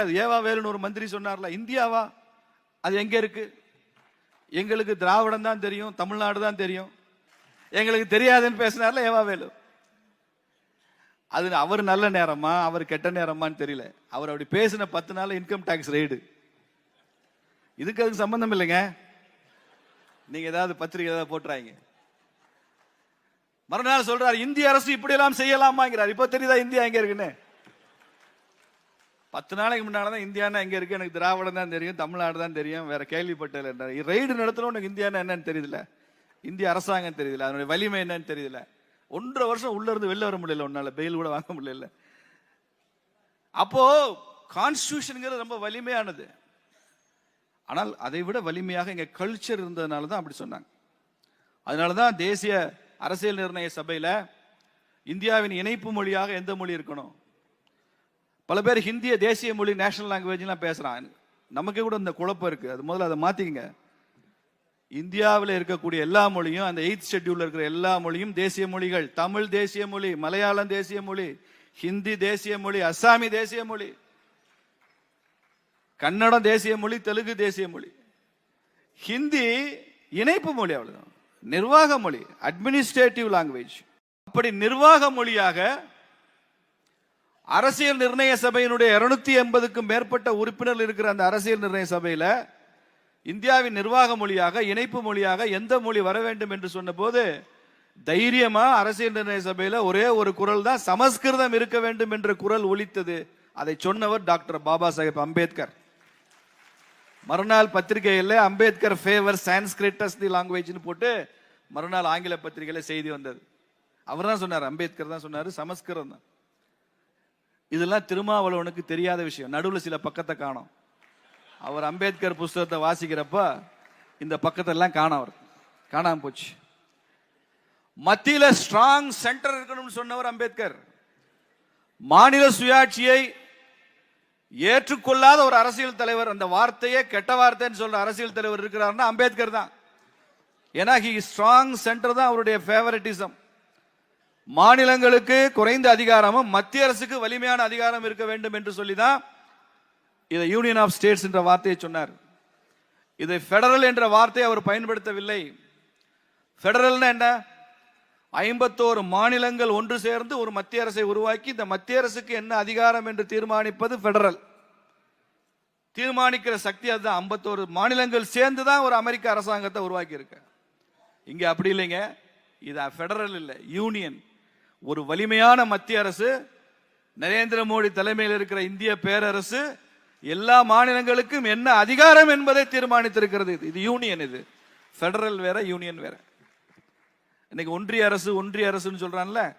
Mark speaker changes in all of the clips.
Speaker 1: அது ஏவா வேலுன்னு ஒரு மந்திரி சொன்னார்ல இந்தியாவா? அது எங்க இருக்கு? எங்களுக்கு திராவிடம் தான் தெரியும் தமிழ்நாடு தான் தெரியும். எங்களுக்கு தெரியாதுன்னு பேசினார்ல ஏவா வேலு. அது அவர் நல்ல நேரமா அவர் கெட்ட நேரமான்னு தெரியல. அவர் அப்படி பேசின பத்து நாள் இன்கம் டேக்ஸ் ரெய்டு இதுக்கு அதுக்கு சம்பந்தம் இல்லைங்க. நீங்க ஏதாவது பத்திரிகை ஏதாவது போட்டுறாங்க. மறுநாள் சொல்றாரு இந்திய அரசு இப்படி எல்லாம் செய்யலாமாங்கிறார். இப்போ தெரியுதா இந்தியா எங்க இருக்குன்னு? பத்து நாளைக்கு முன்னால தான் இந்தியானா எங்கே இருக்கு? எனக்கு திராவிடம் தான் தெரியும் தமிழ்நாடு தான் தெரியும் வேற கேள்விப்பட்டதில்லை ரெய்டு நடத்தணும் உனக்கு இந்தியானா என்னன்னு தெரியல. இந்திய அரசாங்கம் தெரியல. அதனுடைய வலிமை என்னன்னு தெரியல. ஒன்றரை வருஷம் உள்ள இருந்து வெளில வர முடியல உன்னால. பெயில் கூட வாங்க முடியல. அப்போ கான்ஸ்டியூஷனுங்கிறது ரொம்ப வலிமையானது. ஆனால் அதை விட வலிமையாக இங்க கல்ச்சர் இருந்ததுனால தான் அப்படி சொன்னாங்க. அதனால தான் தேசிய அரசியல் நிர்ணய சபையில இந்தியாவின் இணைப்பு மொழியாக எந்த மொழி இருக்கணும்? பல பேர் ஹிந்திய தேசிய மொழி நேஷனல் லாங்குவேஜ்லாம் பேசுகிறான் நமக்கு கூட இந்த குழப்பம் இருக்குது அது முதல்ல அதை மாற்றிக்கங்க இந்தியாவில் இருக்கக்கூடிய எல்லா மொழியும் அந்த எயித் ஷெட்யூலில் இருக்கிற எல்லா மொழியும் தேசிய மொழிகள். தமிழ் தேசிய மொழி மலையாளம் தேசிய மொழி ஹிந்தி தேசிய மொழி அஸ்ஸாமி தேசிய மொழி கன்னடம் தேசிய மொழி தெலுங்கு தேசிய மொழி. ஹிந்தி இணைப்பு மொழி அவ்வளோதான் நிர்வாக மொழி அட்மினிஸ்ட்ரேட்டிவ் லாங்குவேஜ் அப்படி நிர்வாக மொழியாக அரசியல் நிர்ணய சபையினுடைய இருநூத்தி எண்பதுக்கும் மேற்பட்ட உறுப்பினர் இருக்கிற அந்த அரசியல் நிர்ணய சபையில இந்தியாவின் நிர்வாக மொழியாக இணைப்பு மொழியாக எந்த மொழி வர வேண்டும் என்று சொன்னபோது தைரியமா அரசியல் நிர்ணய சபையில ஒரே ஒரு குரல் தான் சமஸ்கிருதம் இருக்க வேண்டும் என்ற குரல் ஒலித்தது. அதை சொன்னவர் டாக்டர் பாபா சாஹேப் அம்பேத்கர். மறுநாள் பத்திரிகையில் அம்பேத்கர் ஃபேவர் சான்ஸ்கிரிட்டஸ் தி லாங்குவேஜ்னு போட்டு மறுநாள் ஆங்கில பத்திரிகையில செய்தி வந்தது. அவர் தான் சொன்னார் அம்பேத்கர் தான் சொன்னார் சமஸ்கிருதம் தான். இதெல்லாம் திருமாவளவனுக்கு தெரியாத விஷயம். நடுவில் சில பக்கத்தை காணோம். அவர் அம்பேத்கர் புஸ்தகத்தை வாசிக்கிறப்ப இந்த பக்கத்தெல்லாம் காணோம் அவர். காணாம போச்சு. மத்தியில ஸ்ட்ராங் சென்டர் இருக்கணும்னு சொன்னவர் அம்பேத்கர். மாநில சுயாட்சியை ஏற்றுக்கொள்ளாத ஒரு அரசியல் தலைவர். அந்த வார்த்தையே கெட்ட வார்த்தைன்னு சொல்ற அரசியல் தலைவர் இருக்கிறாருன்னா அம்பேத்கர் தான். ஏன்னா ஹி ஸ்ட்ராங் சென்டர் தான் அவருடைய ஃபேவரட்டிசம் மாநிலங்களுக்கு குறைந்த அதிகாரமும் மத்திய அரசுக்கு வலிமையான அதிகாரம் இருக்க வேண்டும் என்று சொல்லி தான் இதை யூனியன் ஆஃப் ஸ்டேட்ஸ் என்ற வார்த்தையை சொன்னார். இதை ஃபெடரல் என்ற வார்த்தையை அவர் பயன்படுத்தவில்லை. ஃபெடரல்னா என்ன? ஐம்பத்தோரு மாநிலங்கள் ஒன்று சேர்ந்து ஒரு மத்திய அரசை உருவாக்கி இந்த மத்திய அரசுக்கு என்ன அதிகாரம் என்று தீர்மானிப்பது ஃபெடரல் தீர்மானிக்கிற சக்தி அதுதான். ஐம்பத்தோரு மாநிலங்கள் சேர்ந்து தான் ஒரு அமெரிக்க அரசாங்கத்தை உருவாக்கி இங்கே அப்படி இல்லைங்க. இது ஃபெடரல் இல்லை. யூனியன் ஒரு வலிமையான மத்திய அரசு நரேந்திர மோடி தலைமையில் இருக்கிற இந்திய பேரரசு எல்லா மாநிலங்களுக்கும் என்ன அதிகாரம் என்பதை தீர்மானித்திருக்கிறது. இது. இது யூனியன் இது. ஃபெடரல் வேற யூனியன் வேற. இன்னைக்கு ஒன்றிய அரசு ஒன்றிய அரசுன்னு சொல்றான்ல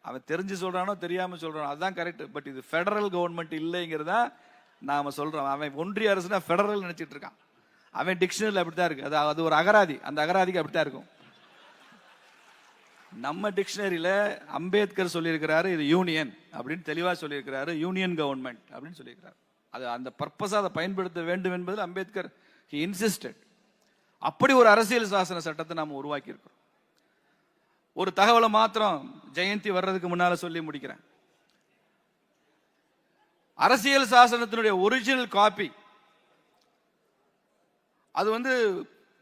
Speaker 1: அவன் தெரிஞ்சு சொல்றானோ தெரியாம சொல்றானோ அதுதான் கரெக்ட் பட் இது ஃபெடரல் கவர்மெண்ட் இல்லைங்கிறதா நாம சொல்றோம். அவன் ஒன்றிய அரசுனா ஃபெடரல் நினைச்சிட்டு இருக்கான். அவன் டிக்ஷனரியில் அப்படித்தான் இருக்கு. அது அது ஒரு அகராதி. அந்த அகராதிக்கு அப்படித்தான் இருக்கும். நம்ம டிக்ஷனரியில் அம்பேத்கர் சொல்லியிருக்கிறாரு இது யூனியன் அப்படின்னு தெளிவாக சொல்லியிருக்கிறாரு யூனியன் கவர்மெண்ட் அப்படின்னு சொல்லியிருக்கிறாரு. அது அந்த பர்பஸாக அதை பயன்படுத்த வேண்டும் என்பதில் அம்பேத்கர் ஹி இன்சிஸ்டட் அப்படி ஒரு அரசியல் சாசன சட்டத்தை நாம் உருவாக்கியிருக்கிறோம். ஒரு தகவலை மாத்திரம் ஜெயந்தி வர்றதுக்கு முன்னால் சொல்லி முடிக்கிறேன். அரசியல் சாசனத்தினுடைய ஒரிஜினல் காப்பி அது வந்து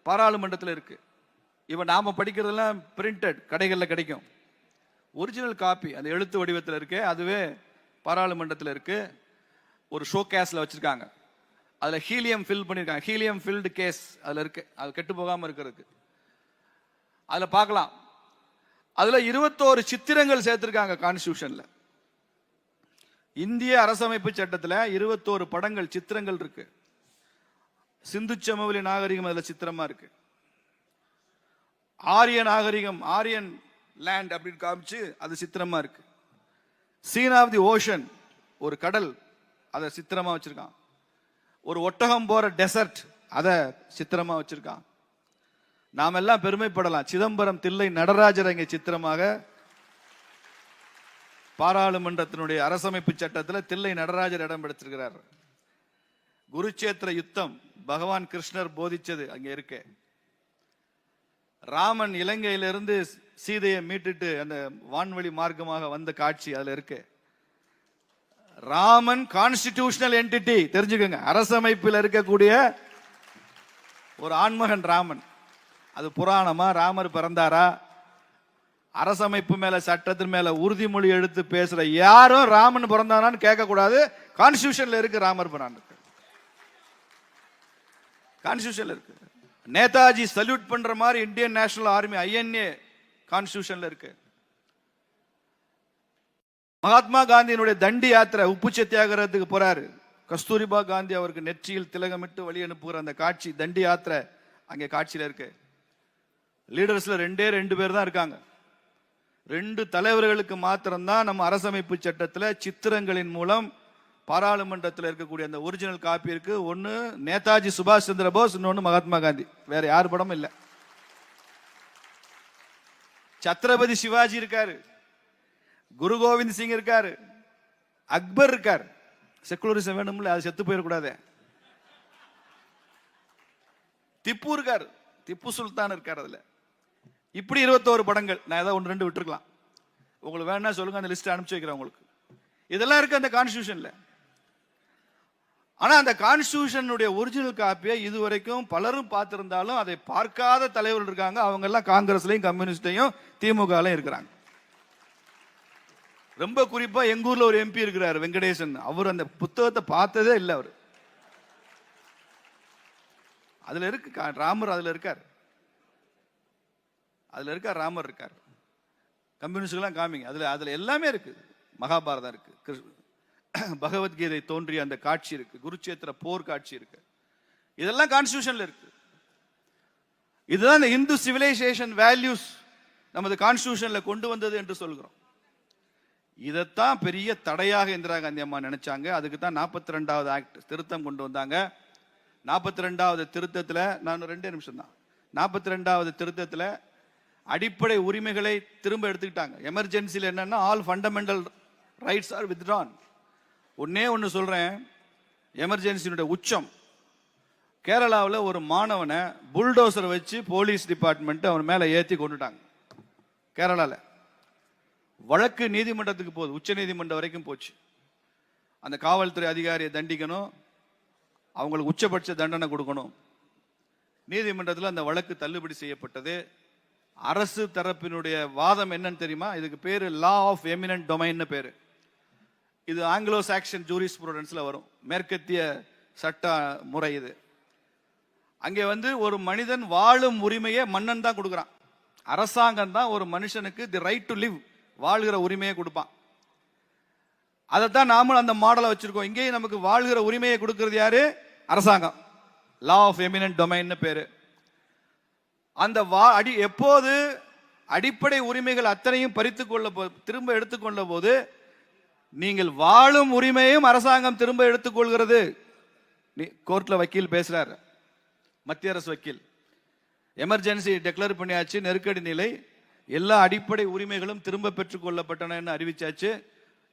Speaker 1: பாராளுமன்றத்தில் இருக்குது இப்போ நாம் படிக்கிறதெல்லாம் பிரிண்டட் கடைகளில் கிடைக்கும். ஒரிஜினல் காப்பி அந்த எழுத்து வடிவத்தில் இருக்கு அதுவே பாராளுமன்றத்தில் இருக்கு ஒரு ஷோ கேஸில் வச்சுருக்காங்க. அதில் ஹீலியம் ஃபில் பண்ணியிருக்காங்க ஹீலியம் ஃபில்டு கேஸ் அதில் இருக்கு. அது கெட்டு போகாமல் இருக்கிறதுக்கு. அதில் பார்க்கலாம். அதில் இருபத்தோரு சித்திரங்கள் சேர்த்துருக்காங்க கான்ஸ்டியூஷனில் இந்திய அரசமைப்பு சட்டத்தில் இருபத்தோரு படங்கள் சித்திரங்கள் இருக்கு. சிந்து சமவெளி நாகரிகம் அதில் சித்திரமா இருக்குது ஆரிய நாகரிகம் ஆரியன் லேண்ட் அப்படின்னு காமிச்சு அது சித்திரமா இருக்கு. சீன் ஆஃப் தி ஓஷன் ஒரு கடல் அதை சித்திரமா வச்சிருக்கான். ஒரு ஒட்டகம் போற டெசர்ட் அதை சித்திரமா வச்சிருக்கான். நாம் எல்லாம் பெருமைப்படலாம். சிதம்பரம் தில்லை நடராஜர் இங்கே சித்திரமாக பாராளுமன்றத்தினுடைய அரசமைப்பு சட்டத்தில் தில்லை நடராஜர் இடம் பிடிச்சிருக்கிறார் குருச்சேத்திர யுத்தம் பகவான் கிருஷ்ணர் போதிச்சது அங்கே இருக்கு. ராமன் இலங்கையிலிருந்து சீதையை மீட்டுட்டு அந்த வான்வழி மார்க்கமாக வந்த காட்சி அதுல இருக்கு. ராமன் கான்ஸ்டிடியூஷனல் என்டிட்டி தெரிஞ்சுக்கோங்க. அரசமைப்பில் இருக்கக்கூடிய ஒரு ஆண்மகன் ராமன். அது புராணமா? ராமர் பிறந்தாரா? அரசமைப்பு மேல சட்டத்தின் மேல உறுதிமொழி எடுத்து பேசுற யாரும் ராமன் பிறந்தானான்னு கேட்க கூடாது கான்ஸ்டியூஷன்ல இருக்கு ராமர் பிறந்த கான்ஸ்டியூஷன்ல இருக்கு. நேதாஜி சல்யூட் பண்ற மாதிரி இந்தியன் நேஷனல் ஆர்மி ஐஎன்ஏ கான்ஸ்டியூஷன்ல இருக்கு. மகாத்மா காந்தியினுடைய தண்டி யாத்திரை உப்பு சத்தியாகிறதுக்கு போறாரு. கஸ்தூரிபா காந்தி அவருக்கு நெற்றியில் திலகமிட்டு வழி அனுப்புகிற அந்த காட்சி தண்டி யாத்திரை அங்கே காட்சியில் இருக்கு. லீடர்ஸ்ல ரெண்டே ரெண்டு பேர் தான் இருக்காங்க. ரெண்டு தலைவர்களுக்கு மாத்திரம்தான் நம்ம அரசமைப்பு சட்டத்தில் சித்திரங்களின் மூலம் பாராளுமன்றத்தில் இருக்கக்கூடிய அந்த ஒரிஜினல் காப்பி இருக்கு. ஒன்னு நேதாஜி சுபாஷ் சந்திர போஸ் இன்னொன்னு மகாத்மா காந்தி. வேற யார் படமும் இல்லை. சத்ரபதி சிவாஜி இருக்காரு. குரு கோவிந்த் சிங் இருக்காரு. அக்பர் இருக்கார். செக்குலரிசம் வேணும்ல அது செத்து போயிடக்கூடாது. திப்பு இருக்கார். திப்பு சுல்தான் இருக்கார் அதுல. இப்படி இருபத்தோரு படங்கள். நான் ஏதாவது ஒன்று ரெண்டு விட்டுருக்கலாம். உங்களுக்கு வேணா சொல்லுங்க அந்த லிஸ்ட் அனுப்பிச்சு வைக்கிறேன் உங்களுக்கு. இதெல்லாம் இருக்கு அந்த கான்ஸ்டியூஷன்ல ஆனா அந்த கான்ஸ்டியூஷனுடைய ஒரிஜினல் காப்பியை இதுவரைக்கும் பலரும் பார்த்திருந்தாலும் அதை பார்க்காத தலைவர்கள் இருக்காங்க. அவங்க எல்லாம் காங்கிரஸ்லயும் கம்யூனிஸ்டையும் திமுகலையும் இருக்கிறாங்க. ரொம்ப குறிப்பா எங்க ஊர்ல ஒரு எம்பி இருக்கிறார் வெங்கடேசன். அவர் அந்த புத்தகத்தை பார்த்ததே இல்லை அவர். அதுல இருக்கு கா- ராமர் அதுல இருக்கார். அதுல இருக்கார் ராமர் இருக்கார். கம்யூனிஸ்டுக்கெல்லாம் காமிங்க. அதுல அதுல எல்லாமே இருக்கு. மகாபாரதம் இருக்கு. கிருஷ்ண- பகவத்கீதை தோன்றிய அந்த காட்சி இருக்கு. குருச்சேத்திர போர் காட்சி இருக்கு. இதெல்லாம் கான்ஸ்டியூஷன்ல இருக்கு. இதுதான் இந்த இந்து சிவிலைசேஷன் வேல்யூஸ் நமது கான்ஸ்டியூஷன்ல கொண்டு வந்தது என்று சொல்கிறோம். இதைத்தான் பெரிய தடையாக இந்திரா காந்தி அம்மா நினைச்சாங்க. அதுக்கு தான் நாற்பத்தி ரெண்டாவது ஆக்ட் திருத்தம் கொண்டு வந்தாங்க. நாற்பத்தி ரெண்டாவது திருத்தத்தில் நான் ரெண்டே நிமிஷம் தான். நாற்பத்தி ரெண்டாவது திருத்தத்தில் அடிப்படை உரிமைகளை திரும்ப எடுத்துக்கிட்டாங்க. எமர்ஜென்சியில் என்னன்னா all fundamental rights are withdrawn ஒன்னே ஒன்று சொல்கிறேன் எமர்ஜென்சியினுடைய உச்சம். கேரளாவில் ஒரு மாணவனை புல்டோசர் வச்சு போலீஸ் டிபார்ட்மெண்ட் அவன் மேலே ஏற்றி கொண்டுட்டாங்க. கேரளாவில் வழக்கு நீதிமன்றத்துக்கு போகுது. உச்ச நீதிமன்றம் வரைக்கும் போச்சு. அந்த காவல்துறை அதிகாரியை தண்டிக்கணும். அவங்களுக்கு உச்சபட்ச தண்டனை கொடுக்கணும். நீதிமன்றத்தில் அந்த வழக்கு தள்ளுபடி செய்யப்பட்டது. அரசு தரப்பினுடைய வாதம் என்னன்னு தெரியுமா? இதுக்கு பேர் லா ஆஃப் எமினன்ட் டொமைன்னு பேர். இது ஆங்கிலோ சாக்ஷன் ஜூரிஸ் வரும். மேற்கத்திய சட்ட முறை இது. அங்கே வந்து ஒரு மனிதன் வாழும் உரிமையை மன்னன் தான் கொடுக்குறான். அரசாங்கம் தான் ஒரு மனுஷனுக்கு தி ரைட் டு லிவ் வாழ்கிற உரிமையை கொடுப்பான். அதைத்தான் நாமளும் அந்த மாடலை வச்சுருக்கோம். இங்கேயும் நமக்கு வாழ்கிற உரிமையை கொடுக்கறது யாரு? அரசாங்கம். லா ஆஃப் எமினன்ட் டொமைன்னு பேரு. அந்த வா அடி எப்போது அடிப்படை உரிமைகள் அத்தனையும் பறித்து கொள்ள போ- திரும்ப எடுத்துக்கொள்ள போது நீங்கள் வாழும் உரிமையும் அரசாங்கம் திரும்ப எடுத்துக்கொள்கிறது. நீ கோர்ட்ல வக்கீல் பேசுகிறார் மத்திய அரசு வக்கீல். எமர்ஜென்சி டெக்ளேர் பண்ணியாச்சு நெருக்கடி நிலை. எல்லா அடிப்படை உரிமைகளும் திரும்ப பெற்றுக்கொள்ளப்பட்டன என்று அறிவிச்சாச்சு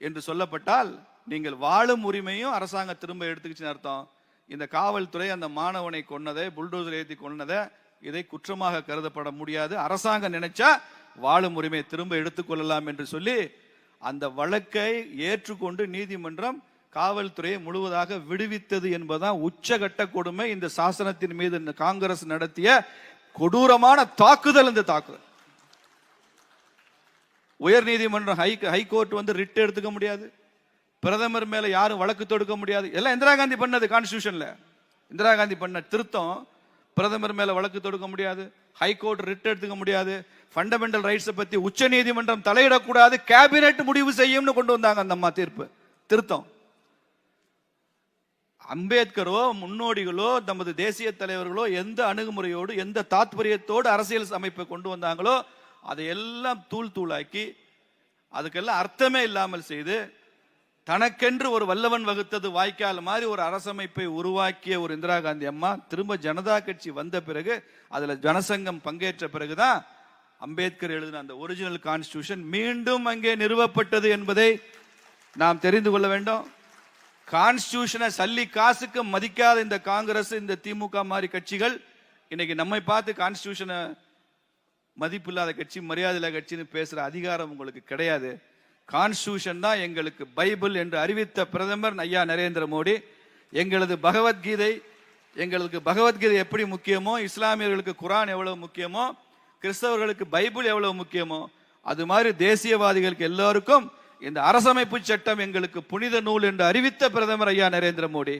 Speaker 1: என்று சொல்லப்பட்டால் நீங்கள் வாழும் உரிமையும் அரசாங்கம் திரும்ப எடுத்துக்கிச்சுன்னு அர்த்தம். இந்த காவல்துறை அந்த மாணவனை கொன்னதை புல்டோசர் ஏற்றி கொன்னதை இதை குற்றமாக கருதப்பட முடியாது. அரசாங்கம் நினைச்சா வாழும் உரிமையை திரும்ப எடுத்துக்கொள்ளலாம் என்று சொல்லி அந்த வழக்கை ஏற்றுக்கொண்டு நீதிமன்றம் காவல்துறையை முழுவதாக விடுவித்தது என்பதுதான் உச்சகட்ட கொடுமை. இந்த சாசனத்தின் மீது காங்கிரஸ் நடத்திய கொடூரமான தாக்குதல் இந்த தாக்குதல். உயர் நீதிமன்றம் ஹை ஹைகோர்ட் வந்து ரிட் எடுத்துக்க முடியாது. பிரதமர் மேல யாரும் வழக்கு தொடுக்க முடியாது. எல்லாம் இந்திரா காந்தி பண்ணது கான்ஸ்டியூஷன்ல இந்திரா காந்தி பண்ண திருத்தம் பிரதமர் மேல வழக்கு தொடுக்க முடியாது. ஹைகோர்ட் ரிட் எடுத்துக்க முடியாது. ஃபண்டமெண்டல் ரைட்ஸை பற்றி உச்ச நீதிமன்றம் தலையிடக்கூடாது கேபினெட் முடிவு செய்யும்னு கொண்டு வந்தாங்க அந்த அம்மா தீர்ப்பு. திருத்தம். அம்பேத்கரோ முன்னோடிகளோ நமது தேசிய தலைவர்களோ எந்த அணுகுமுறையோடு எந்த தாத்பரியத்தோடு அரசியல் அமைப்பை கொண்டு வந்தாங்களோ அதை எல்லாம் தூள் தூளாக்கி அதுக்கெல்லாம் அர்த்தமே இல்லாமல் செய்து தனக்கென்று ஒரு வல்லவன் வகுத்தது வாய்க்கால் மாதிரி ஒரு அரசமைப்பை உருவாக்கிய ஒரு இந்திரா காந்தி அம்மா திரும்ப ஜனதா கட்சி வந்த பிறகு அதில் ஜனசங்கம் பங்கேற்ற பிறகுதான் அம்பேத்கர் எழுதின அந்த ஒரிஜினல் கான்ஸ்டியூஷன் மீண்டும் அங்கே நிறுவப்பட்டது என்பதை நாம் தெரிந்து கொள்ள வேண்டும். கான்ஸ்டியூஷனை சல்லி காசுக்கு மதிக்காத இந்த காங்கிரஸ் இந்த திமுக மாதிரி கட்சிகள் இன்னைக்கு நம்மை பார்த்து கான்ஸ்டியூஷனை மதிப்பில்லாத கட்சி மரியாதை இல்லாத கட்சின்னு பேசுகிற அதிகாரம் உங்களுக்கு கிடையாது. கான்ஸ்டியூஷன் தான் எங்களுக்கு பைபிள் என்று அறிவித்த பிரதமர் ஐயா நரேந்திர மோடி. எங்களது பகவத்கீதை எங்களுக்கு பகவத்கீதை எப்படி முக்கியமோ இஸ்லாமியர்களுக்கு குரான் எவ்வளவு முக்கியமோ கிறிஸ்தவர்களுக்கு பைபிள் எவ்வளவு முக்கியமோ அது மாதிரி தேசியவாதிகளுக்கு எல்லாருக்கும் இந்த அரசமைப்பு சட்டம் எங்களுக்கு புனித நூல் என்று அறிவித்த பிரதமர் ஐயா நரேந்திர மோடி.